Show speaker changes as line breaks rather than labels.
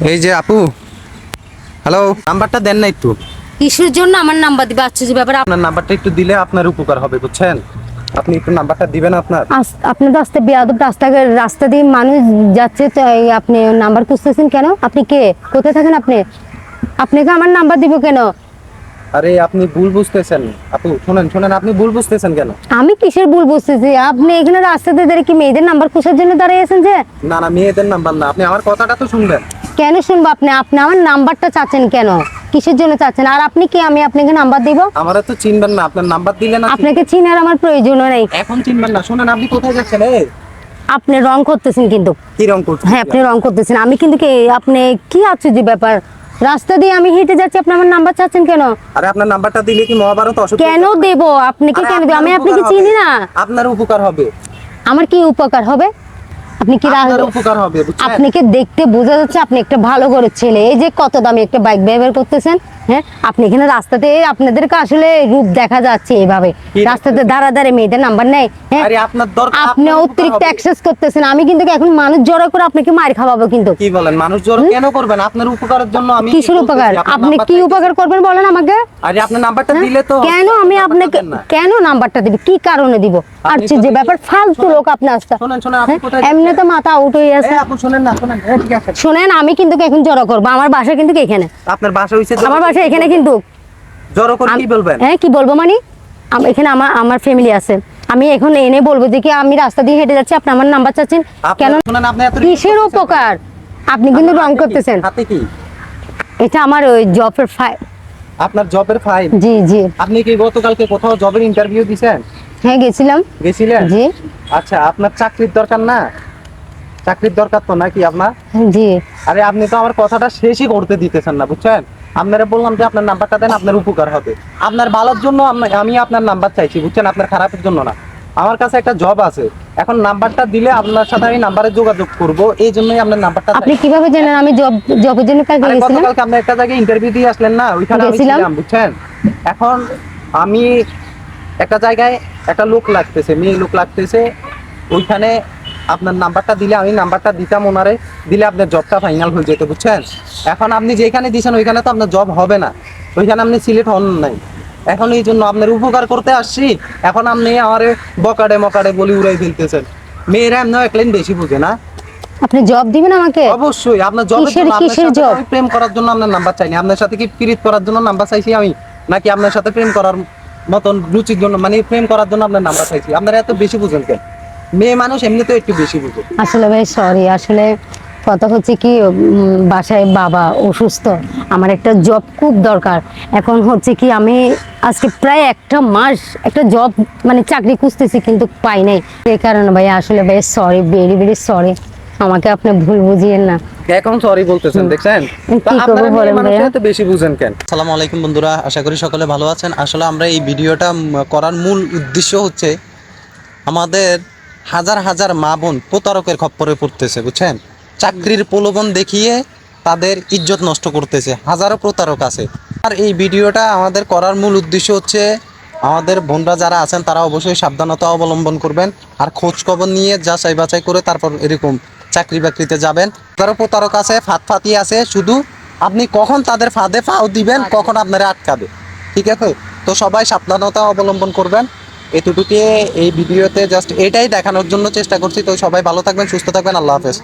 এই যে আপু হ্যালো নাম্বারটা দেন না একটু।
কিসের জন্য আমার নাম্বার দিবে? আশ্চর্য ব্যাপার আপ-
আপনার নাম্বারটা একটু দিলে আপনার উপকার হবে বুঝছেন? আপনি একটু নাম্বারটা দিবেন আপনার।
আস- আপনি তো আসতে বেয়াদব রাস্তা রাস্তা দিয়ে মানুষ যাচ্ছে তো এই আপনি নাম্বার খুঁজতেছেন কেন? আপনি কে? কোথায় থাকেন আপনি? আপনাকে আমার নাম্বার দিব কেন?
আরে আপনি ভুল বুঝতেছেন। আপু শুনেন শুনেন আপনি ভুল বুঝতেছেন কেন?
আমি কিসের ভুল বুঝতেছি? আপনি এখানে রাস্তা দিয়ে দাঁড়িয়ে কি মেয়েদের নাম্বার খোঁজার জন্য দাঁড়িয়েছেন যে?
না না মেয়েদের নাম্বার না। আপনি আমার কথাটা তো শুনবেন
কেন শুনব আপনি? আপনি আমার নাম্বারটা চাচ্ছেন কেন? কিসের জন্য চাচ্ছেন? আর আপনি কি? আমি আপনাকে নাম্বার দিব?
আমারও তো চিনবেন না আপনার নাম্বার দিলেন না
আপনাকে চিনার আমার প্রয়োজনও নেই।
এখন চিনবেন না। শুনেন আপনি কোথায় যাচ্ছেন এই?
আপনি রং করতেছেন কিন্তু।
কি রং করছেন?
হ্যাঁ আপনি রং করতেছেন। আমি কিন্তু কি? আপনি কি আছে যে ব্যাপার? রাস্তা দিয়ে আমি হেঁটে যাচ্ছি আপনি আমার নাম্বার চাচ্ছেন কেন?
আরে আপনার নাম্বারটা দিলে কি মহাভারত অসুখ
কেন দেব? আপনাকে কেন দেব? আমি আপনাকে চিনি না।
আপনার উপকার হবে।
আমার কি উপকার হবে? আপনি কি
উপকার হবে
আপনাকে দেখতে বোঝা যাচ্ছে আপনি একটা ভালো করে ছেলে। এই যে কত দামি একটা বাইক ব্যবহার করতেছেন হ্যাঁ? আপনি এখানে রাস্তাতে আপনাদেরকে আসলে রূপ দেখা যাচ্ছে এইভাবে রাস্তাতে দাঁড়া দাঁড়ে মেয়েদের নাম্বার নেই হ্যাঁ? আপনি অতিরিক্ত অ্যাক্সেস করতেছেন। আমি কিন্তু এখন মানুষ জড়ো করে আপনাকে মার খাওয়াবো কিন্তু?
কি বলেন মানুষ জোর কেন করবেন? আপনার উপকারের জন্য আমি
কিসের উপকার? আপনি কি উপকার করবেন বলেন আমাকে?
আরে আপনার নাম্বারটা
হ্যাঁ?
দিলে তো
কেন আমি আপনাকে কেন নাম্বারটা দিবি? কি কারণে দিব? আর যে ব্যাপার ফালতু লোক আপনি আসতে
শোনেন শোনেন আপনি কোথায়
এমনি তো মাথা আউট হয়ে আছে
এই আপু শুনেন না শুনেন এই ঠিক আছে।
শুনেন আমি কিন্তু এখন জড়ো করব। আমার বাসা কিন্তু এখানে।
আপনার বাসা হইছে
আমার বাসা এখানে কিন্তু।
জড়ো করে কি বলবেন?
হ্যাঁ কি বলব মানে? আম- এখানে আমার আমার ফ্যামিলি আছে। আমি এখন এনে বলব যে কি আমি রাস্তা দিয়ে হেঁটে যাচ্ছি আপনি আমার নাম্বার চাচ্ছেন। কেন
শুনেন আপনি এত
কিসের উপকার? আপনি কিন্তু রং করতেছেন।
হাতে কি?
এটা আমার ওই জবের ফাইল
আপনার জবের ফাইল
জি জি।
আপনি কি গতকালকে কোথাও জবের ইন্টারভিউ দিছেন?
হ্যাঁ গেছিলাম।
গেছিলেন?
জি।
আচ্ছা আপনার চাকরির দরকার না? চাকরির দরকার তো নাকি আপনার?
জি।
আরে আপনি তো আমার কথাটা শেষই করতে দিতেছেন না বুঝছেন? আপনারা বললাম যে আপনার নাম্বারটা দেন আপনার উপকার হবে। আপনার ভালোর জন্য আমি আপনার নাম্বার চাইছি বুঝছেন? আপনার খারাপের জন্য না। আমার কাছে একটা জব আছে। এখন নাম্বারটা দিলে আপনার সাথে আমি নাম্বারে যোগাযোগ করব এই জন্যই আপনার নাম্বারটা
আপনি কীভাবে জানেন আমি জব জবের জন্য কালকে
আরে
গেছিলাম
গতকালকে আপনি একটা জায়গায় ইন্টারভিউ দিয়ে আসলেন না ওইখানে আমি ছিলাম বুঝছেন? এখন আমি একটা জায়গায় একটা লোক লাগতেছে মেয়ে লোক লাগতেছে ওইখানে আপনার নাম্বারটা দিলে আমি নাম্বারটা দিতাম ওনারে দিলে আপনার জবটা ফাইনাল হয়ে যেত বুঝছেন? এখন আপনি যেখানে দিয়েছেন ওইখানে তো আপনার জব হবে না। ওইখানে আপনি সিলেক্ট হন নাই। এখন এই জন্য আপনার উপকার করতে আসছি। এখন আপনি আমার বকাডে মকাডে বলি উড়াই ফেলতেছেন। মেয়েরা এমনি এক লাইন বেশি বুঝে না।
আপনি জব দিবেন আমাকে?
অবশ্যই আপনার জবের
কিসের-
জন্য আপনার সাথে আমি প্রেম করার জন্য আপনার নাম্বার চাইনি। আপনার সাথে কি পিরিত করার জন্য নাম্বার চাইছি আমি? নাকি আপনার সাথে প্রেম করার মতন রুচির জন্য মানে প্রেম করার জন্য আপনার নাম্বার চাইছি? আপনারা এত বেশি বুঝেন কেন? মেয়ে মানুষ এমনিতেও একটু বেশি বুঝে।
আসলে ভাই সরি আসলে কথা হচ্ছে কি বাসায় বাবা অসুস্থ আমার একটা জব খুব দরকার। এখন হচ্ছে কি আমি আজকে প্রায় একটা মাস একটা জব মানে চাকরি খুঁজতেছি কিন্তু পাই নাই। এই কারণে ভাই আসলে ভাই সরি ভেরি ভেরি সরি আমাকে আপনি ভুল বুঝিয়েন না।
এখন সরি বলতেছেন দেখছেন? তো
কি করব
আপনারা মেয়ে
বলেন
মানুষ
ভাইয়া?
এত বেশি বুঝেন কেন?
আসসালামু আলাইকুম বন্ধুরা আশা করি সকলে ভালো আছেন। আসলে আমরা এই ভিডিওটা করার মূল উদ্দেশ্য হচ্ছে আমাদের হাজার হাজার মা বোন প্রতারকের খপ্পরে পড়তেছে, বুঝছেন? চাকরির প্রলোভন দেখিয়ে তাদের ইজ্জত নষ্ট করতেছে। হাজারো প্রতারক আছে। আর এই ভিডিওটা আমাদের করার মূল উদ্দেশ্য হচ্ছে, আমাদের বোনরা যারা আছেন, তারা অবশ্যই সাবধানতা অবলম্বন করবেন। আর খোঁজ খবর নিয়ে যাচাই বাছাই করে তারপর এরকম চাকরি বাকরিতে যাবেন। তারও প্রতারক আছে, ফাঁদ ফাতি আছে। শুধু আপনি কখন তাদের ফাঁদে পাও দিবেন, কখন আপনারা আটকাবে। ঠিক আছে? তো সবাই সাবধানতা অবলম্বন করবেন। এতটুকু এই ভিডিওতে জাস্ট এটাই দেখানোর জন্য চেষ্টা করছি। তো সবাই ভালো থাকবেন, সুস্থ থাকবেন, আল্লাহ হাফেজ।